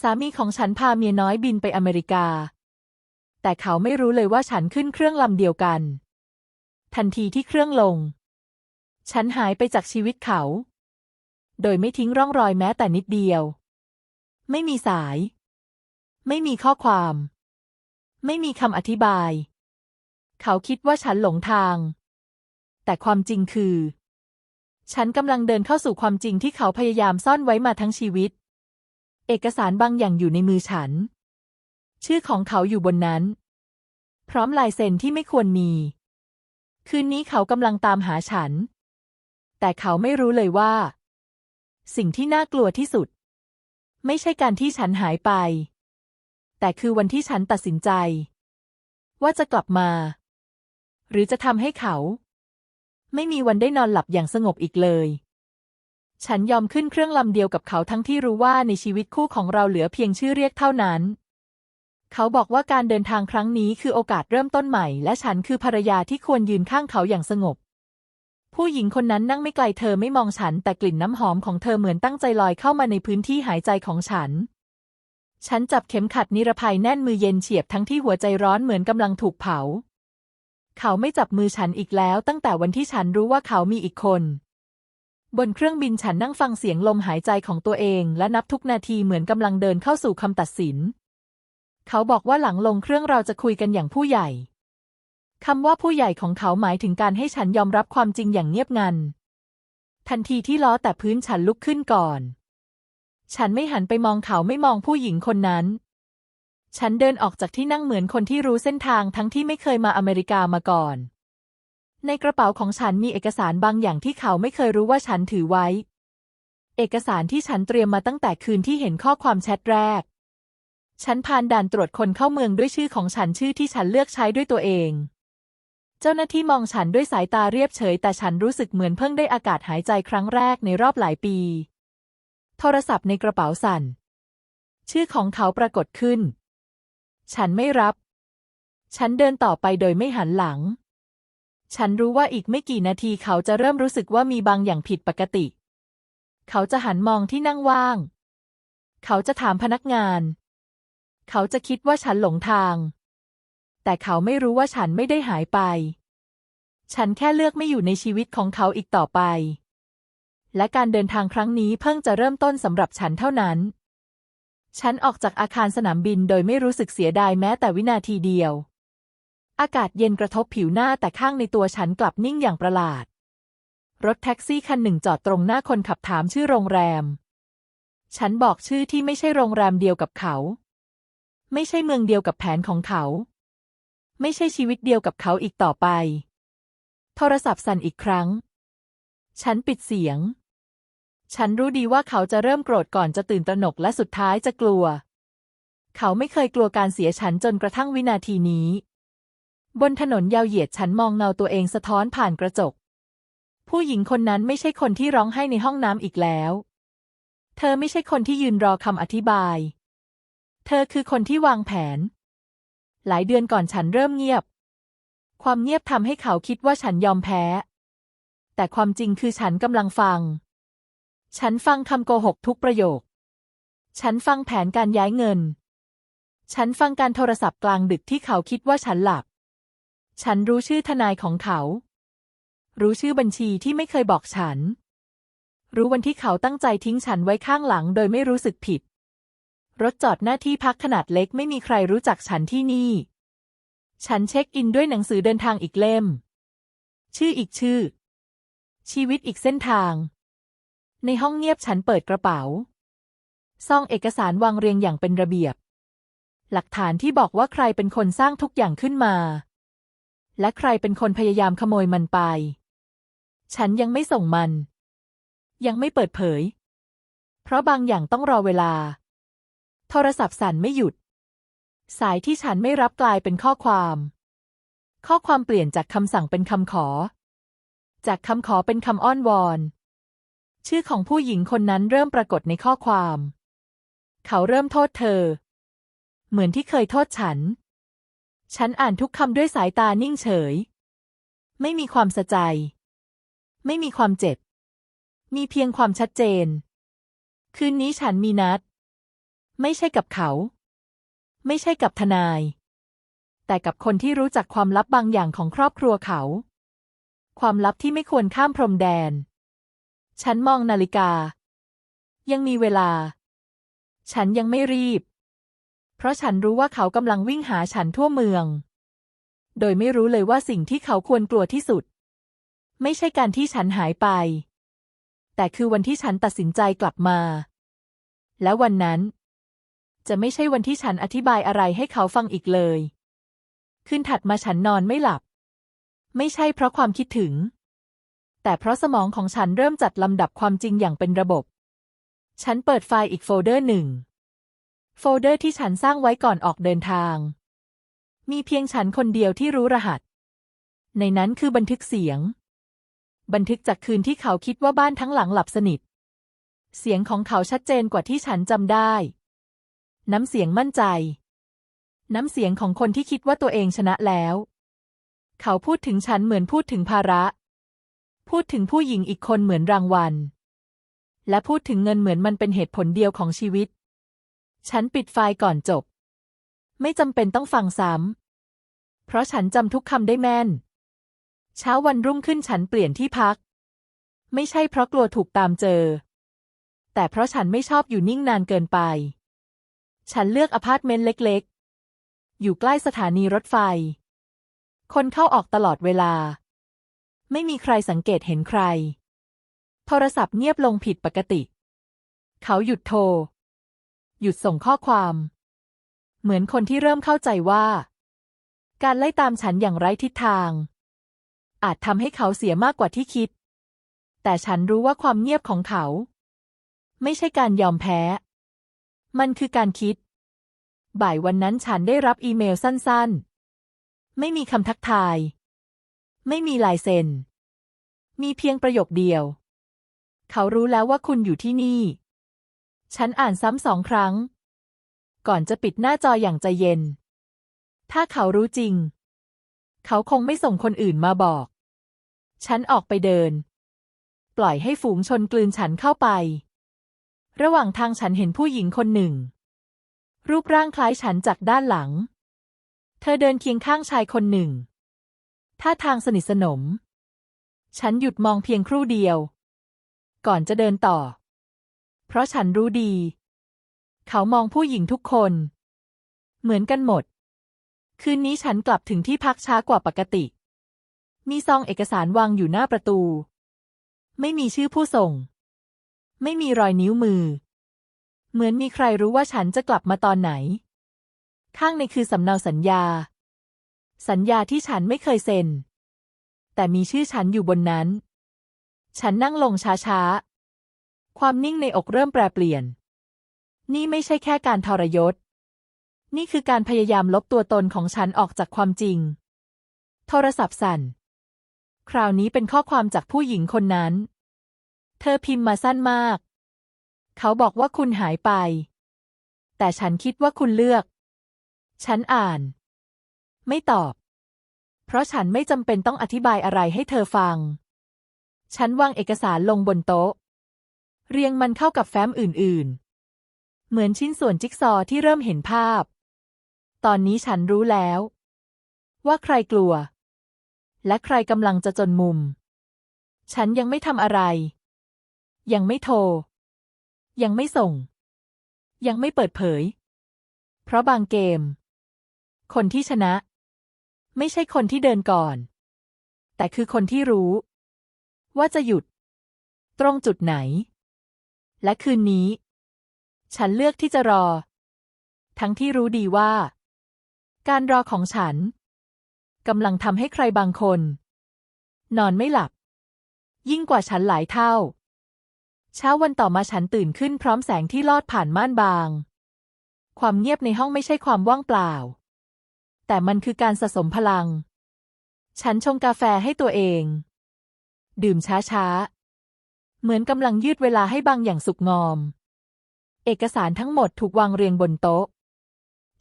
สามีของฉันพาเมียน้อยบินไปอเมริกา แต่เขาไม่รู้เลยว่าฉันขึ้นเครื่องลำเดียวกัน ทันทีที่เครื่องลง ฉันหายไปจากชีวิตเขา โดยไม่ทิ้งร่องรอยแม้แต่นิดเดียว ไม่มีสาย ไม่มีข้อความ ไม่มีคำอธิบาย เขาคิดว่าฉันหลงทาง แต่ความจริงคือ ฉันกำลังเดินเข้าสู่ความจริงที่เขาพยายามซ่อนไว้มาทั้งชีวิต เอกสารบางอย่างอยู่ในมือฉัน ชื่อของเขาอยู่บนนั้น พร้อมลายเซ็นที่ไม่ควรมี คืนนี้เขากำลังตามหาฉัน แต่เขาไม่รู้เลยว่า สิ่งที่น่ากลัวที่สุด ไม่ใช่การที่ฉันหายไป แต่คือวันที่ฉันตัดสินใจ ว่าจะกลับมา หรือจะทำให้เขา ไม่มีวันได้นอนหลับอย่างสงบอีกเลย ฉันยอมขึ้นเครื่องลำเดียวกับเขาทั้งที่รู้ว่าในชีวิตคู่ของเราเหลือเพียงชื่อเรียกเท่านั้น เขาบอกว่าการเดินทางครั้งนี้คือโอกาสเริ่มต้นใหม่ และฉันคือภรรยาที่ควรยืนข้างเขาอย่างสงบ ผู้หญิงคนนั้นนั่งไม่ไกลเธอไม่มองฉัน แต่กลิ่นน้ำหอมของเธอเหมือนตั้งใจลอยเข้ามาในพื้นที่หายใจของฉัน ฉันจับเข็มขัดนิรภัยแน่นมือเย็นเฉียบทั้งที่หัวใจร้อนเหมือนกำลังถูกเผา เขาไม่จับมือฉันอีกแล้ว ตั้งแต่วันที่ฉันรู้ว่าเขามีอีกคน บนเครื่องบินฉันนั่งฟังเสียงลมหายใจของตัวเองและนับทุกนาทีเหมือนกำลังเดินเข้าสู่คำตัดสิน เขาบอกว่าหลังลงเครื่องเราจะคุยกันอย่างผู้ใหญ่ คำว่าผู้ใหญ่ของเขาหมายถึงการให้ฉันยอมรับความจริงอย่างเงียบงัน ทันทีที่ล้อแต่พื้นฉันลุกขึ้นก่อน ฉันไม่หันไปมองเขาไม่มองผู้หญิงคนนั้น ฉันเดินออกจากที่นั่งเหมือนคนที่รู้เส้นทางทั้งที่ไม่เคยมาอเมริกามาก่อน ในกระเป๋าของฉันมีเอกสารบางอย่างที่เขาไม่เคยรู้ว่าฉันถือไว้ เอกสารที่ฉันเตรียมมาตั้งแต่คืนที่เห็นข้อความแชทแรก ฉันผ่านด่านตรวจคนเข้าเมืองด้วยชื่อของฉันชื่อที่ฉันเลือกใช้ด้วยตัวเอง เจ้าหน้าที่มองฉันด้วยสายตาเรียบเฉย แต่ฉันรู้สึกเหมือนเพิ่งได้อากาศหายใจครั้งแรกในรอบหลายปี โทรศัพท์ในกระเป๋าสั่น ชื่อของเขาปรากฏขึ้น ฉันไม่รับ ฉันเดินต่อไปโดยไม่หันหลัง ฉันรู้ว่าอีกไม่กี่นาทีเขาจะเริ่มรู้สึกว่ามีบางอย่างผิดปกติ เขาจะหันมองที่นั่งว่าง เขาจะถามพนักงาน เขาจะคิดว่าฉันหลงทาง แต่เขาไม่รู้ว่าฉันไม่ได้หายไป ฉันแค่เลือกไม่อยู่ในชีวิตของเขาอีกต่อไป และการเดินทางครั้งนี้เพิ่งจะเริ่มต้นสำหรับฉันเท่านั้น ฉันออกจากอาคารสนามบินโดยไม่รู้สึกเสียดายแม้แต่วินาทีเดียว อากาศเย็นกระทบผิวหน้าแต่ข้างในตัวฉันกลับนิ่งอย่างประหลาด รถแท็กซี่คันหนึ่งจอดตรงหน้าคนขับถามชื่อโรงแรม ฉันบอกชื่อที่ไม่ใช่โรงแรมเดียวกับเขา ไม่ใช่เมืองเดียวกับแผนของเขา ไม่ใช่ชีวิตเดียวกับเขาอีกต่อไป โทรศัพท์สั่นอีกครั้ง ฉันปิดเสียง ฉันรู้ดีว่าเขาจะเริ่มโกรธก่อนจะตื่นตระหนกและสุดท้ายจะกลัว เขาไม่เคยกลัวการเสียฉันจนกระทั่งวินาทีนี้ บนถนนยาวเหยียดฉันมองเงาตัวเองสะท้อนผ่านกระจก ผู้หญิงคนนั้นไม่ใช่คนที่ร้องไห้ในห้องน้ำอีกแล้ว เธอไม่ใช่คนที่ยืนรอคำอธิบาย เธอคือคนที่วางแผน หลายเดือนก่อนฉันเริ่มเงียบ ความเงียบทำให้เขาคิดว่าฉันยอมแพ้ แต่ความจริงคือฉันกำลังฟัง ฉันฟังคำโกหกทุกประโยค ฉันฟังแผนการย้ายเงิน ฉันฟังการโทรศัพท์กลางดึกที่เขาคิดว่าฉันหลับ ฉันรู้ชื่อทนายของเขา รู้ชื่อบัญชีที่ไม่เคยบอกฉัน รู้วันที่เขาตั้งใจทิ้งฉันไว้ข้างหลังโดยไม่รู้สึกผิด รถจอดหน้าที่พักขนาดเล็กไม่มีใครรู้จักฉันที่นี่ ฉันเช็คอินด้วยหนังสือเดินทางอีกเล่ม ชื่ออีกชื่อ ชีวิตอีกเส้นทาง ในห้องเงียบฉันเปิดกระเป๋า ซองเอกสารวางเรียงอย่างเป็นระเบียบ หลักฐานที่บอกว่าใครเป็นคนสร้างทุกอย่างขึ้นมา และใครเป็นคนพยายามขโมยมันไป ฉันยังไม่ส่งมัน ยังไม่เปิดเผย เพราะบางอย่างต้องรอเวลา โทรศัพท์สั่นไม่หยุด สายที่ฉันไม่รับกลายเป็นข้อความ ข้อความเปลี่ยนจากคำสั่งเป็นคำขอ จากคำขอเป็นคำอ้อนวอน ชื่อของผู้หญิงคนนั้นเริ่มปรากฏในข้อความ เขาเริ่มโทษเธอ เหมือนที่เคยโทษฉัน ฉันอ่านทุกคำด้วยสายตานิ่งเฉย ไม่มีความสะใจ ไม่มีความเจ็บ มีเพียงความชัดเจน คืนนี้ฉันมีนัด ไม่ใช่กับเขา ไม่ใช่กับทนาย แต่กับคนที่รู้จักความลับบางอย่างของครอบครัวเขา ความลับที่ไม่ควรข้ามพรมแดน ฉันมองนาฬิกา ยังมีเวลา ฉันยังไม่รีบ เพราะฉันรู้ว่าเขากำลังวิ่งหาฉันทั่วเมือง โดยไม่รู้เลยว่าสิ่งที่เขาควรกลัวที่สุด ไม่ใช่การที่ฉันหายไป แต่คือวันที่ฉันตัดสินใจกลับมา และวันนั้น จะไม่ใช่วันที่ฉันอธิบายอะไรให้เขาฟังอีกเลย คืนถัดมาฉันนอนไม่หลับ ไม่ใช่เพราะความคิดถึง แต่เพราะสมองของฉันเริ่มจัดลำดับความจริงอย่างเป็นระบบ ฉันเปิดไฟล์อีกโฟลเดอร์หนึ่ง โฟลเดอร์ที่ฉันสร้างไว้ก่อนออกเดินทาง มีเพียงฉันคนเดียวที่รู้รหัส ในนั้นคือบันทึกเสียง บันทึกจากคืนที่เขาคิดว่าบ้านทั้งหลังหลับสนิท เสียงของเขาชัดเจนกว่าที่ฉันจำได้ น้ำเสียงมั่นใจ น้ำเสียงของคนที่คิดว่าตัวเองชนะแล้ว เขาพูดถึงฉันเหมือนพูดถึงภาระ พูดถึงผู้หญิงอีกคนเหมือนรางวัล และพูดถึงเงินเหมือนมันเป็นเหตุผลเดียวของชีวิต ฉันปิดไฟล์ก่อนจบ ไม่จำเป็นต้องฟังซ้ำ เพราะฉันจำทุกคำได้แม่น เช้าวันรุ่งขึ้นฉันเปลี่ยนที่พัก ไม่ใช่เพราะกลัวถูกตามเจอ แต่เพราะฉันไม่ชอบอยู่นิ่งนานเกินไป ฉันเลือกอพาร์ตเมนต์เล็กๆ อยู่ใกล้สถานีรถไฟ คนเข้าออกตลอดเวลา ไม่มีใครสังเกตเห็นใคร โทรศัพท์เงียบลงผิดปกติ เขาหยุดโทร หยุดส่งข้อความ เหมือนคนที่เริ่มเข้าใจว่า การไล่ตามฉันอย่างไร้ทิศทาง อาจทำให้เขาเสียมากกว่าที่คิด แต่ฉันรู้ว่าความเงียบของเขา ไม่ใช่การยอมแพ้ มันคือการคิด บ่ายวันนั้นฉันได้รับอีเมลสั้นๆ ไม่มีคำทักทาย ไม่มีลายเซ็น มีเพียงประโยคเดียว เขารู้แล้วว่าคุณอยู่ที่นี่ ฉันอ่านซ้ำสองครั้ง ก่อนจะปิดหน้าจออย่างใจเย็น ถ้าเขารู้จริง เขาคงไม่ส่งคนอื่นมาบอก ฉันออกไปเดิน ปล่อยให้ฝูงชนกลืนฉันเข้าไป ระหว่างทางฉันเห็นผู้หญิงคนหนึ่ง รูปร่างคล้ายฉันจากด้านหลัง เธอเดินเคียงข้างชายคนหนึ่ง ท่าทางสนิทสนม ฉันหยุดมองเพียงครู่เดียว ก่อนจะเดินต่อ เพราะฉันรู้ดี เขามองผู้หญิงทุกคน เหมือนกันหมด คืนนี้ฉันกลับถึงที่พักช้ากว่าปกติ มีซองเอกสารวางอยู่หน้าประตู ไม่มีชื่อผู้ส่ง ไม่มีรอยนิ้วมือ เหมือนมีใครรู้ว่าฉันจะกลับมาตอนไหน ข้างในคือสำเนาสัญญา สัญญาที่ฉันไม่เคยเซ็น แต่มีชื่อฉันอยู่บนนั้น ฉันนั่งลงช้าๆ ความนิ่งในอกเริ่มแปรเปลี่ยน นี่ไม่ใช่แค่การทรยศ นี่คือการพยายามลบตัวตนของฉันออกจากความจริง โทรศัพท์สั่น คราวนี้เป็นข้อความจากผู้หญิงคนนั้น เธอพิมพ์มาสั้นมาก เขาบอกว่าคุณหายไป แต่ฉันคิดว่าคุณเลือก ฉันอ่าน ไม่ตอบ เพราะฉันไม่จำเป็นต้องอธิบายอะไรให้เธอฟัง ฉันวางเอกสารลงบนโต๊ะ เรียงมันเข้ากับแฟ้มอื่นๆ เหมือนชิ้นส่วนจิ๊กซอว์ที่เริ่มเห็นภาพ ตอนนี้ฉันรู้แล้ว ว่าใครกลัว และใครกำลังจะจนมุม ฉันยังไม่ทำอะไร ยังไม่โทร ยังไม่ส่ง ยังไม่เปิดเผย เพราะบางเกม คนที่ชนะ ไม่ใช่คนที่เดินก่อน แต่คือคนที่รู้ ว่าจะหยุด ตรงจุดไหน และคืนนี้ ฉันเลือกที่จะรอ ทั้งที่รู้ดีว่า การรอของฉันกำลังทำให้ใครบางคน นอนไม่หลับ ยิ่งกว่าฉันหลายเท่า เช้าวันต่อมาฉันตื่นขึ้นพร้อมแสงที่ลอดผ่านม่านบาง ความเงียบในห้องไม่ใช่ความว่างเปล่า แต่มันคือการสะสมพลัง ฉันชงกาแฟให้ตัวเอง ดื่มช้าๆ เหมือนกำลังยืดเวลาให้บางอย่างสุกงอม เอกสารทั้งหมดถูกวางเรียงบนโต๊ะ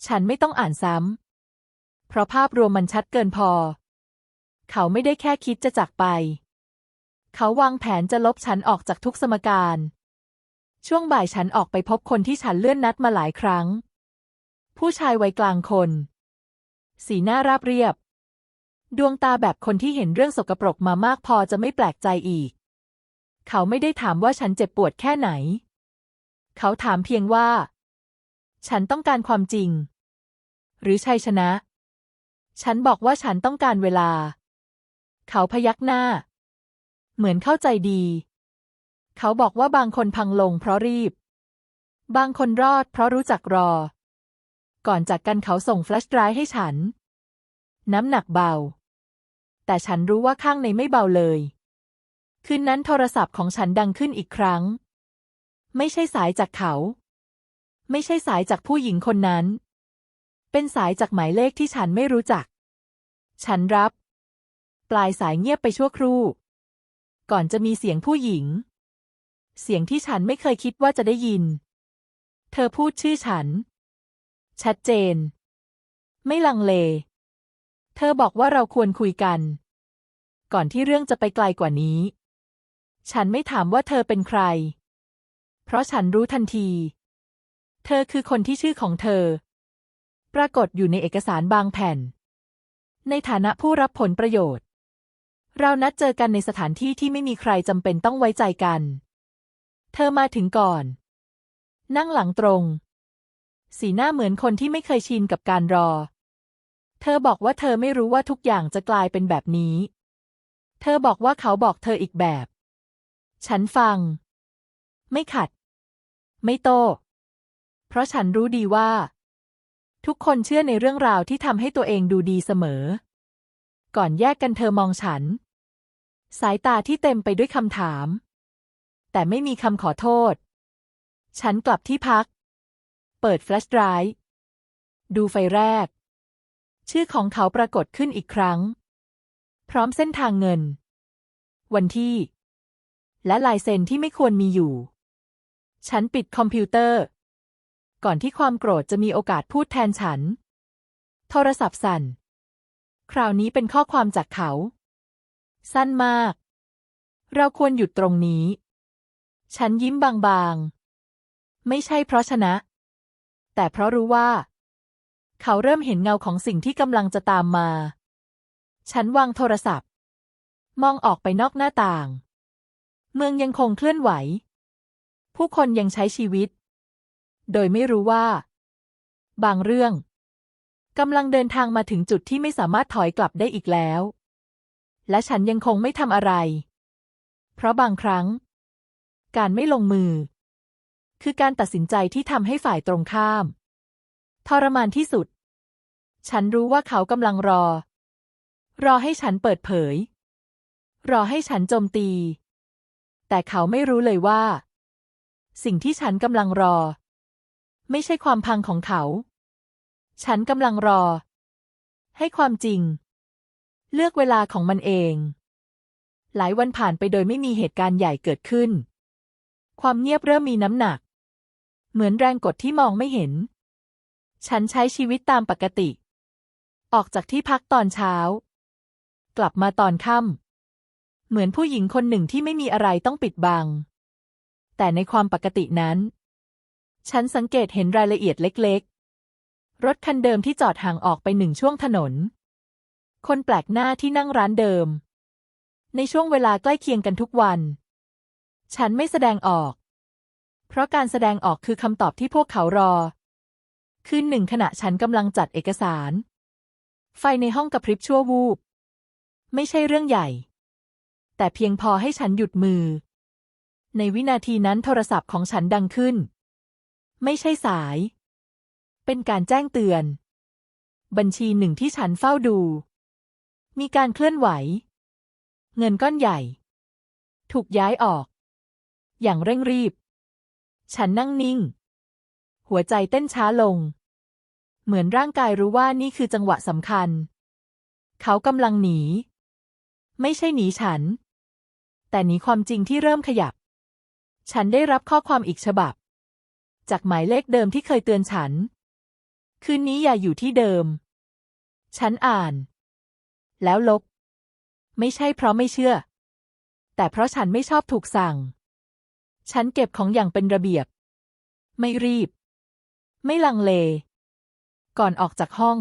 ฉันไม่ต้องอ่านซ้ำ เพราะภาพรวมมันชัดเกินพอ เขาไม่ได้แค่คิดจะจากไป เขาวางแผนจะลบฉันออกจากทุกสมการ ช่วงบ่ายฉันออกไปพบคนที่ฉันเลื่อนนัดมาหลายครั้ง ผู้ชายวัยกลางคน สีหน้าราบเรียบ ดวงตาแบบคนที่เห็นเรื่องสกปรกมามากพอจะไม่แปลกใจอีก เขาไม่ได้ถามว่าฉันเจ็บปวดแค่ไหน เขาถามเพียงว่า ฉันต้องการความจริง หรือชัยชนะ ฉันบอกว่าฉันต้องการเวลา เขาพยักหน้า เหมือนเข้าใจดี เขาบอกว่าบางคนพังลงเพราะรีบ บางคนรอดเพราะรู้จักรอ ก่อนจากกันเขาส่งแฟลชไดรฟ์ให้ฉัน น้ำหนักเบา แต่ฉันรู้ว่าข้างในไม่เบาเลย คืนนั้นโทรศัพท์ของฉันดังขึ้นอีกครั้ง ไม่ใช่สายจากเขา ไม่ใช่สายจากผู้หญิงคนนั้น เป็นสายจากหมายเลขที่ฉันไม่รู้จัก ฉันรับ ปลายสายเงียบไปชั่วครู่ ก่อนจะมีเสียงผู้หญิง เสียงที่ฉันไม่เคยคิดว่าจะได้ยิน เธอพูดชื่อฉัน ชัดเจน ไม่ลังเล เธอบอกว่าเราควรคุยกัน ก่อนที่เรื่องจะไปไกลกว่านี้ ฉันไม่ถามว่าเธอเป็นใคร เพราะฉันรู้ทันที เธอคือคนที่ชื่อของเธอ ปรากฏอยู่ในเอกสารบางแผ่น ในฐานะผู้รับผลประโยชน์ เรานัดเจอกันในสถานที่ที่ไม่มีใครจำเป็นต้องไว้ใจกัน เธอมาถึงก่อน นั่งหลังตรง สีหน้าเหมือนคนที่ไม่เคยชินกับการรอ เธอบอกว่าเธอไม่รู้ว่าทุกอย่างจะกลายเป็นแบบนี้ เธอบอกว่าเขาบอกเธออีกแบบ ฉันฟัง ไม่ขัด ไม่โต้เพราะฉันรู้ดีว่า ทุกคนเชื่อในเรื่องราวที่ทำให้ตัวเองดูดีเสมอ ก่อนแยกกันเธอมองฉัน สายตาที่เต็มไปด้วยคำถาม แต่ไม่มีคำขอโทษ ฉันกลับที่พัก เปิดแฟลชไดรฟ์ดูไฟแรก ชื่อของเขาปรากฏขึ้นอีกครั้ง พร้อมเส้นทางเงิน วันที่ และลายเซ็นที่ไม่ควรมีอยู่ ฉันปิดคอมพิวเตอร์ ก่อนที่ความโกรธจะมีโอกาสพูดแทนฉัน โทรศัพท์สั่น คราวนี้เป็นข้อความจากเขา สั้นมาก เราควรหยุดตรงนี้ ฉันยิ้มบางๆ ไม่ใช่เพราะชนะ แต่เพราะรู้ว่า เขาเริ่มเห็นเงาของสิ่งที่กำลังจะตามมา ฉันวางโทรศัพท์ มองออกไปนอกหน้าต่าง เมืองยังคงเคลื่อนไหว ผู้คนยังใช้ชีวิต โดยไม่รู้ว่า บางเรื่องกำลังเดินทางมาถึงจุดที่ไม่สามารถถอยกลับได้อีกแล้ว และฉันยังคงไม่ทำอะไร เพราะบางครั้ง การไม่ลงมือ คือการตัดสินใจที่ทำให้ฝ่ายตรงข้าม ทรมานที่สุด ฉันรู้ว่าเขากำลังรอ รอให้ฉันเปิดเผย รอให้ฉันโจมตี แต่เขาไม่รู้เลยว่า สิ่งที่ฉันกำลังรอ ไม่ใช่ความพังของเขา ฉันกำลังรอ ให้ความจริง เลือกเวลาของมันเอง หลายวันผ่านไปโดยไม่มีเหตุการณ์ใหญ่เกิดขึ้น ความเงียบเริ่มมีน้ำหนัก เหมือนแรงกดที่มองไม่เห็น ฉันใช้ชีวิตตามปกติ ออกจากที่พักตอนเช้า กลับมาตอนค่ำ เหมือนผู้หญิงคนหนึ่งที่ไม่มีอะไรต้องปิดบัง แต่ในความปกตินั้น ฉันสังเกตเห็นรายละเอียดเล็ก ๆ รถคันเดิมที่จอดห่างออกไปหนึ่งช่วงถนน คนแปลกหน้าที่นั่งร้านเดิม ในช่วงเวลาใกล้เคียงกันทุกวัน ฉันไม่แสดงออก เพราะการแสดงออกคือคำตอบที่พวกเขารอ คืนหนึ่งขณะฉันกำลังจัดเอกสาร ไฟในห้องกระพริบชั่ววูบ ไม่ใช่เรื่องใหญ่ แต่เพียงพอให้ฉันหยุดมือ ในวินาทีนั้นโทรศัพท์ของฉันดังขึ้น ไม่ใช่สาย เป็นการแจ้งเตือน บัญชีหนึ่งที่ฉันเฝ้าดู มีการเคลื่อนไหว เงินก้อนใหญ่ ถูกย้ายออก อย่างเร่งรีบ ฉันนั่งนิ่ง หัวใจเต้นช้าลง เหมือนร่างกายรู้ว่านี่คือจังหวะสำคัญ เขากำลังหนี ไม่ใช่หนีฉัน แต่หนีความจริงที่เริ่มขยับ ฉันได้รับข้อความอีกฉบับ จากหมายเลขเดิมที่เคยเตือนฉัน คืนนี้อย่าอยู่ที่เดิม ฉันอ่าน แล้วลบ ไม่ใช่เพราะไม่เชื่อ แต่เพราะฉันไม่ชอบถูกสั่ง ฉันเก็บของอย่างเป็นระเบียบ ไม่รีบ ไม่ลังเล ก่อนออกจากห้อง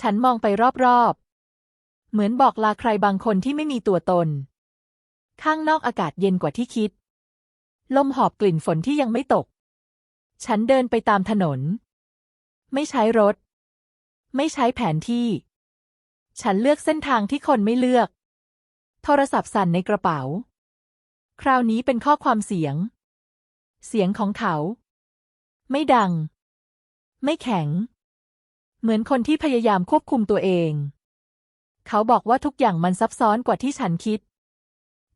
ฉันมองไปรอบๆ เหมือนบอกลาใครบางคนที่ไม่มีตัวตน ข้างนอกอากาศเย็นกว่าที่คิด ลมหอบกลิ่นฝนที่ยังไม่ตก ฉันเดินไปตามถนน ไม่ใช้รถ ไม่ใช้แผนที่ ฉันเลือกเส้นทางที่คนไม่เลือก โทรศัพท์สั่นในกระเป๋า คราวนี้เป็นข้อความเสียง เสียงของเขา ไม่ดัง ไม่แข็ง เหมือนคนที่พยายามควบคุมตัวเอง เขาบอกว่าทุกอย่างมันซับซ้อนกว่าที่ฉันคิด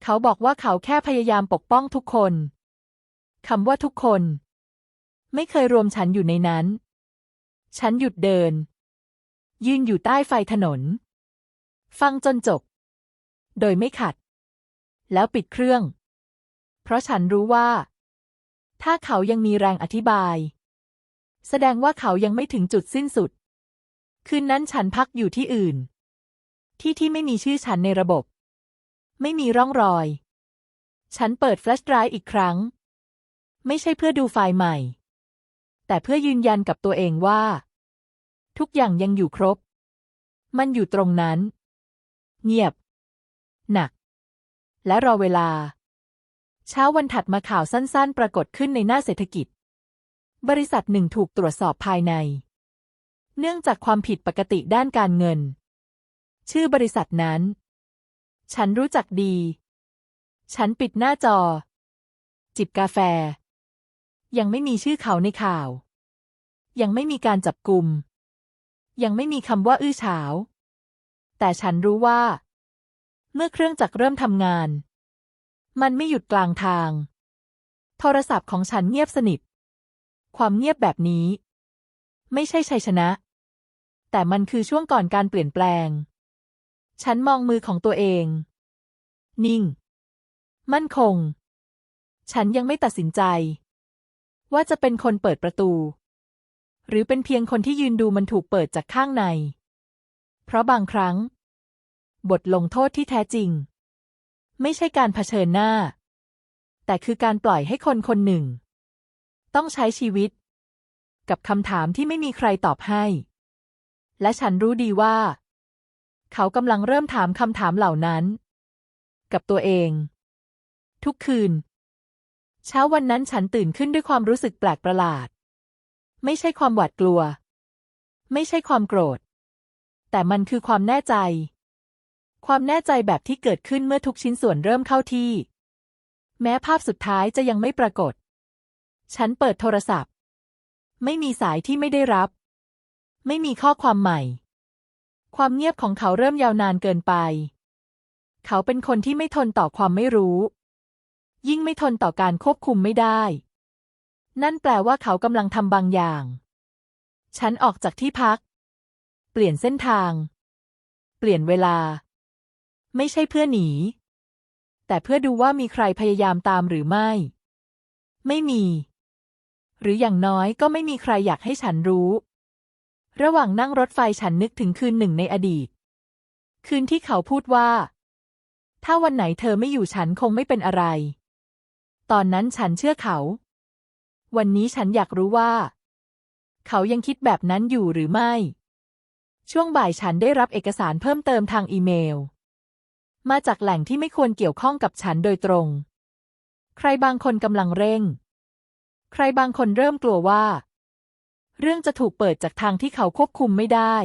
เขาบอกว่าเขาแค่พยายามปกป้องทุกคนคำว่าทุกคน ไม่เคยรวมฉันอยู่ในนั้น ฉันหยุดเดิน ยืนอยู่ใต้ไฟถนน ฟังจนจบ โดยไม่ขัด แล้วปิดเครื่อง เพราะฉันรู้ว่า ถ้าเขายังมีแรงอธิบาย แสดงว่าเขายังไม่ถึงจุดสิ้นสุด คืนนั้นฉันพักอยู่ที่อื่น ที่ที่ไม่มีชื่อฉันในระบบ ไม่มีร่องรอย ฉันเปิดแฟลชไดรฟ์อีกครั้ง ไม่ใช่เพื่อดูไฟล์ใหม่ แต่เพื่อยืนยันกับตัวเองว่า ทุกอย่างยังอยู่ครบ มันอยู่ตรงนั้น เงียบ หนัก และรอเวลา เช้าวันถัดมาข่าวสั้นๆ ปรากฏขึ้นในหน้าเศรษฐกิจ บริษัทหนึ่งถูกตรวจสอบภายใน เนื่องจากความผิดปกติด้านการเงิน ชื่อบริษัทนั้น ฉันรู้จักดี ฉันปิดหน้าจอ จิบกาแฟ ยังไม่มีชื่อเขาในข่าว ยังไม่มีการจับกลุ่ม ยังไม่มีคำว่าอื้อฉาว แต่ฉันรู้ว่า เมื่อเครื่องจักรเริ่มทำงาน มันไม่หยุดกลางทาง โทรศัพท์ของฉันเงียบสนิท ความเงียบแบบนี้ ไม่ใช่ชัยชนะ แต่มันคือช่วงก่อนการเปลี่ยนแปลง ฉันมองมือของตัวเอง นิ่ง มั่นคง ฉันยังไม่ตัดสินใจ ว่าจะเป็นคนเปิดประตู หรือเป็นเพียงคนที่ยืนดูมันถูกเปิดจากข้างใน เพราะบางครั้ง บทลงโทษที่แท้จริง ไม่ใช่การเผชิญหน้า แต่คือการปล่อยให้คนคนหนึ่ง ต้องใช้ชีวิต กับคำถามที่ไม่มีใครตอบให้ และฉันรู้ดีว่า เขากำลังเริ่มถามคำถามเหล่านั้น กับตัวเอง ทุกคืน เช้าวันนั้นฉันตื่นขึ้นด้วยความรู้สึกแปลกประหลาด ไม่ใช่ความหวาดกลัว ไม่ใช่ความโกรธ แต่มันคือความแน่ใจ ความแน่ใจแบบที่เกิดขึ้นเมื่อทุกชิ้นส่วนเริ่มเข้าที่ แม้ภาพสุดท้ายจะยังไม่ปรากฏ ฉันเปิดโทรศัพท์ ไม่มีสายที่ไม่ได้รับ ไม่มีข้อความใหม่ ความเงียบของเขาเริ่มยาวนานเกินไป เขาเป็นคนที่ไม่ทนต่อความไม่รู้ ยิ่งไม่ทนต่อการควบคุมไม่ได้ นั่นแปลว่าเขากำลังทำบางอย่าง ฉันออกจากที่พัก เปลี่ยนเส้นทาง เปลี่ยนเวลา ไม่ใช่เพื่อหนี แต่เพื่อดูว่ามีใครพยายามตามหรือไม่ ไม่มี หรืออย่างน้อยก็ไม่มีใครอยากให้ฉันรู้ ระหว่างนั่งรถไฟฉันนึกถึงคืนหนึ่งในอดีต คืนที่เขาพูดว่า ถ้าวันไหนเธอไม่อยู่ฉันคงไม่เป็นอะไร ตอนนั้นฉันเชื่อเขา วันนี้ฉันอยากรู้ว่า เขายังคิดแบบนั้นอยู่หรือไม่ ช่วงบ่ายฉันได้รับเอกสารเพิ่มเติมทางอีเมล มาจากแหล่งที่ไม่ควรเกี่ยวข้องกับฉันโดยตรง ใครบางคนกำลังเร่ง ใครบางคนเริ่มกลัวว่า เรื่องจะถูกเปิดจากทางที่เขาควบคุมไม่ได้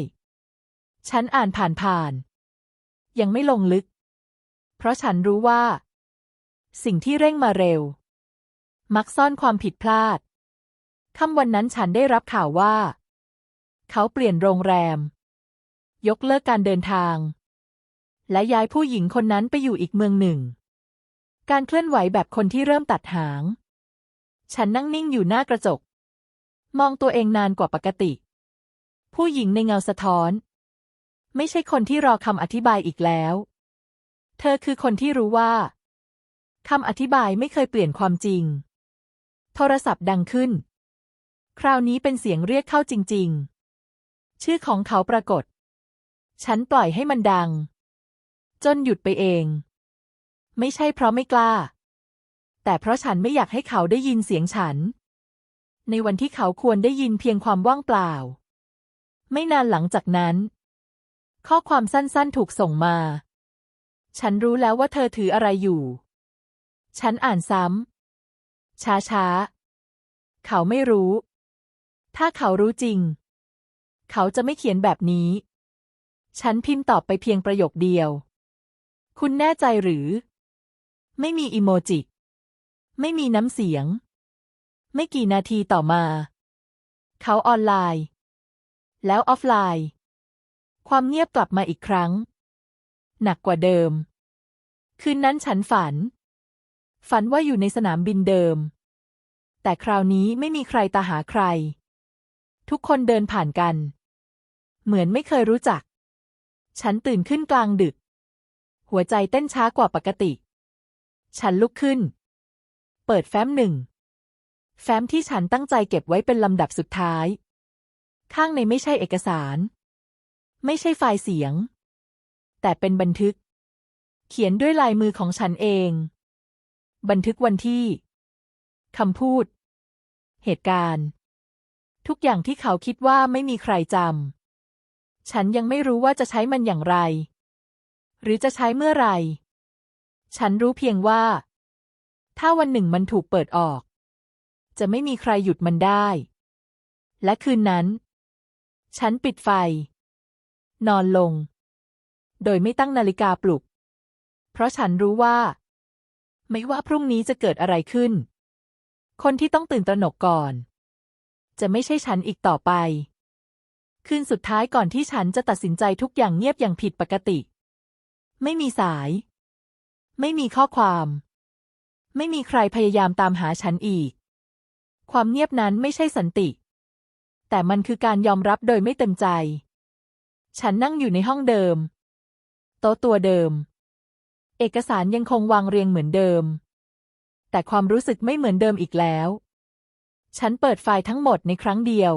ฉันอ่านผ่านๆยังไม่ลงลึก เพราะฉันรู้ว่า สิ่งที่เร่งมาเร็ว มักซ่อนความผิดพลาดค่ำวันนั้นฉันได้รับข่าวว่า เขาเปลี่ยนโรงแรม ยกเลิกการเดินทาง และย้ายผู้หญิงคนนั้นไปอยู่อีกเมืองหนึ่ง การเคลื่อนไหวแบบคนที่เริ่มตัดหาง ฉันนั่งนิ่งอยู่หน้ากระจก มองตัวเองนานกว่าปกติ ผู้หญิงในเงาสะท้อน ไม่ใช่คนที่รอคำอธิบายอีกแล้ว เธอคือคนที่รู้ว่าคำอธิบายไม่เคยเปลี่ยนความจริง โทรศัพท์ดังขึ้น คราวนี้เป็นเสียงเรียกเข้าจริง ๆ ชื่อของเขาปรากฏ ฉันปล่อยให้มันดัง จนหยุดไปเอง ไม่ใช่เพราะไม่กล้า แต่เพราะฉันไม่อยากให้เขาได้ยินเสียงฉัน ในวันที่เขาควรได้ยินเพียงความว่างเปล่า ไม่นานหลังจากนั้น ข้อความสั้นๆถูกส่งมา ฉันรู้แล้วว่าเธอถืออะไรอยู่ ฉันอ่านซ้ำ ช้าๆ เขาไม่รู้ ถ้าเขารู้จริง เขาจะไม่เขียนแบบนี้ ฉันพิมพ์ตอบไปเพียงประโยคเดียว คุณแน่ใจหรือ ไม่มีอีโมจิ ไม่มีน้ำเสียง ไม่กี่นาทีต่อมา เขาออนไลน์ แล้วออฟไลน์ ความเงียบกลับมาอีกครั้ง หนักกว่าเดิม คืนนั้นฉันฝัน ฝันว่าอยู่ในสนามบินเดิม แต่คราวนี้ไม่มีใครตาหาใคร ทุกคนเดินผ่านกัน เหมือนไม่เคยรู้จัก ฉันตื่นขึ้นกลางดึก หัวใจเต้นช้ากว่าปกติ ฉันลุกขึ้น เปิดแฟ้มหนึ่ง แฟ้มที่ฉันตั้งใจเก็บไว้เป็นลำดับสุดท้าย ข้างในไม่ใช่เอกสาร ไม่ใช่ไฟล์เสียง แต่เป็นบันทึก เขียนด้วยลายมือของฉันเอง บันทึกวันที่คำพูด เหตุการณ์ ทุกอย่างที่เขาคิดว่าไม่มีใครจำฉันยังไม่รู้ว่าจะใช้มันอย่างไร หรือจะใช้เมื่อไร ฉันรู้เพียงว่า ถ้าวันหนึ่งมันถูกเปิดออก จะไม่มีใครหยุดมันได้ และคืนนั้น ฉันปิดไฟ นอนลง โดยไม่ตั้งนาฬิกาปลุก เพราะฉันรู้ว่า ไม่ว่าพรุ่งนี้จะเกิดอะไรขึ้น คนที่ต้องตื่นตระหนกก่อน จะไม่ใช่ฉันอีกต่อไป คืนสุดท้ายก่อนที่ฉันจะตัดสินใจทุกอย่างเงียบอย่างผิดปกติ ไม่มีสาย ไม่มีข้อความ ไม่มีใครพยายามตามหาฉันอีก ความเงียบนั้นไม่ใช่สันติ แต่มันคือการยอมรับโดยไม่เต็มใจ ฉันนั่งอยู่ในห้องเดิม โต๊ะตัวเดิม เอกสารยังคงวางเรียงเหมือนเดิม แต่ความรู้สึกไม่เหมือนเดิมอีกแล้ว ฉันเปิดไฟล์ทั้งหมดในครั้งเดียว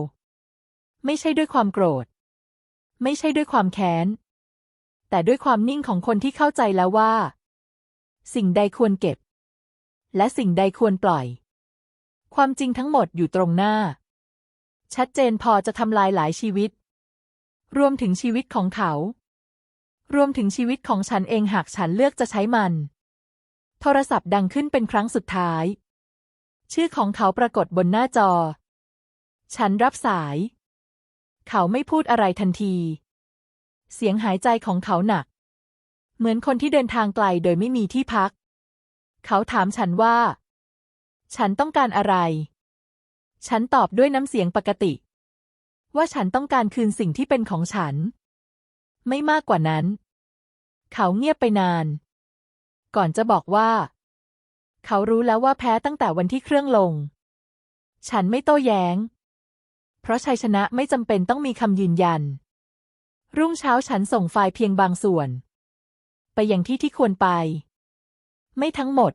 ไม่ใช่ด้วยความโกรธ ไม่ใช่ด้วยความแค้น แต่ด้วยความนิ่งของคนที่เข้าใจแล้วว่า สิ่งใดควรเก็บ และสิ่งใดควรปล่อย ความจริงทั้งหมดอยู่ตรงหน้า ชัดเจนพอจะทำลายหลายชีวิต รวมถึงชีวิตของเขา รวมถึงชีวิตของฉันเองหากฉันเลือกจะใช้มัน โทรศัพท์ดังขึ้นเป็นครั้งสุดท้าย ชื่อของเขาปรากฏบนหน้าจอ ฉันรับสาย เขาไม่พูดอะไรทันที เสียงหายใจของเขาหนัก เหมือนคนที่เดินทางไกลโดยไม่มีที่พัก เขาถามฉันว่า ฉันต้องการอะไร ฉันตอบด้วยน้ำเสียงปกติ ว่าฉันต้องการคืนสิ่งที่เป็นของฉัน ไม่มากกว่านั้น เขาเงียบไปนาน ก่อนจะบอกว่า เขารู้แล้วว่าแพ้ตั้งแต่วันที่เครื่องลง ฉันไม่โต้แย้ง เพราะชัยชนะไม่จำเป็นต้องมีคำยืนยัน รุ่งเช้าฉันส่งไฟล์เพียงบางส่วน ไปยังที่ที่ควรไป ไม่ทั้งหมด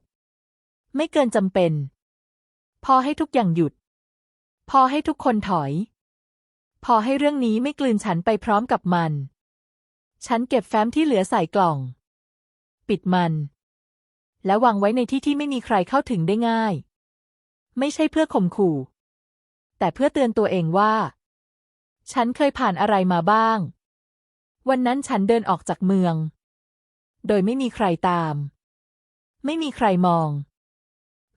ไม่เกินจำเป็น พอให้ทุกอย่างหยุด พอให้ทุกคนถอย พอให้เรื่องนี้ไม่กลืนฉันไปพร้อมกับมัน ฉันเก็บแฟ้มที่เหลือใส่กล่อง ปิดมัน และวางไว้ในที่ที่ไม่มีใครเข้าถึงได้ง่าย ไม่ใช่เพื่อข่มขู่ แต่เพื่อเตือนตัวเองว่า ฉันเคยผ่านอะไรมาบ้าง วันนั้นฉันเดินออกจากเมือง โดยไม่มีใครตาม ไม่มีใครมอง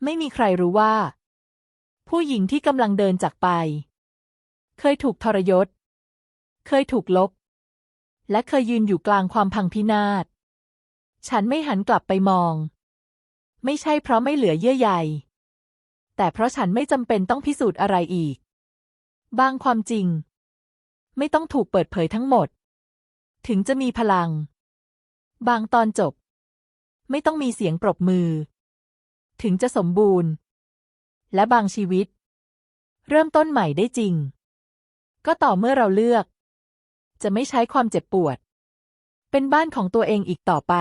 ไม่มีใครรู้ว่า ผู้หญิงที่กำลังเดินจากไป เคยถูกทรยศ เคยถูกลบ และเคยยืนอยู่กลางความพังพินาศ ฉันไม่หันกลับไปมอง ไม่ใช่เพราะไม่เหลือเยื่อใย แต่เพราะฉันไม่จำเป็นต้องพิสูจน์อะไรอีก บางความจริง ไม่ต้องถูกเปิดเผยทั้งหมด ถึงจะมีพลัง บางตอนจบ ไม่ต้องมีเสียงปรบมือ ถึงจะสมบูรณ์ และบางชีวิต เริ่มต้นใหม่ได้จริง ก็ต่อเมื่อเราเลือก จะไม่ใช้ความเจ็บปวด เป็นบ้านของตัวเองอีกต่อไป